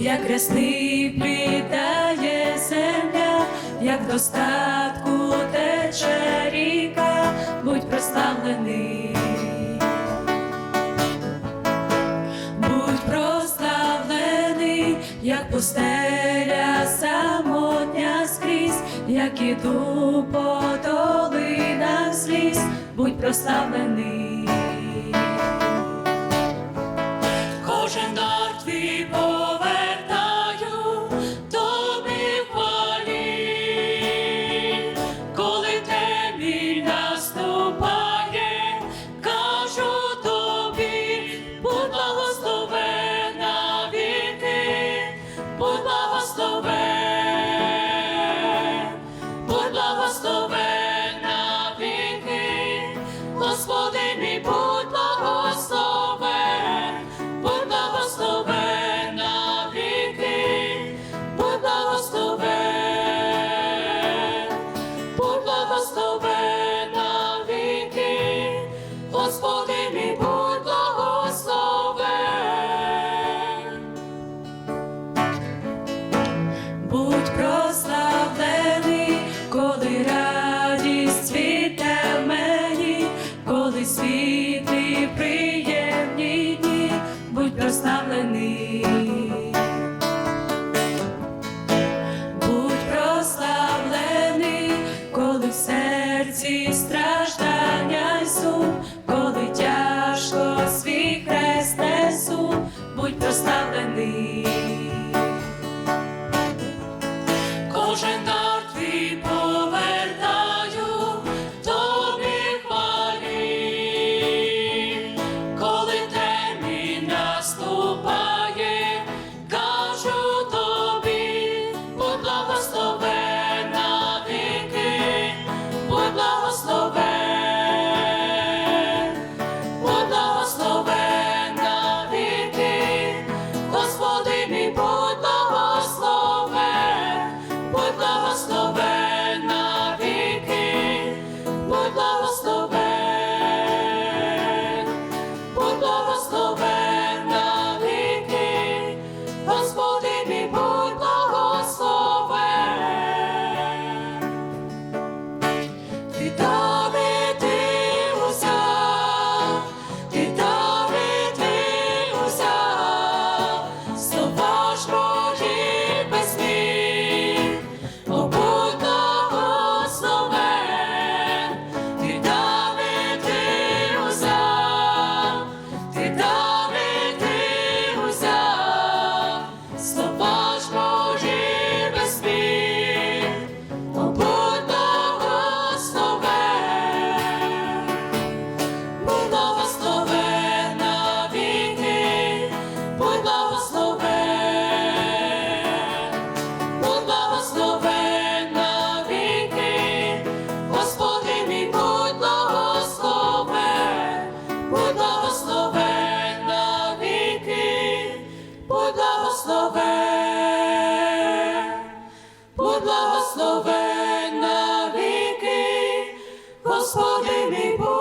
як рясни плітає земля, як достатку тече ріка, будь прославлений. Будь прославлений, як пустеля самотня скрізь, як іду по долинах сліз, будь прославлений. будь благословен, будь благословен на віки, Господи мій Бог. світлі, приємні дні, будь прославлений, будь прославлений, коли в серці страждання й коли тяжко свій хрест будь прославлений. Кожен so bad. Господи мій Бог.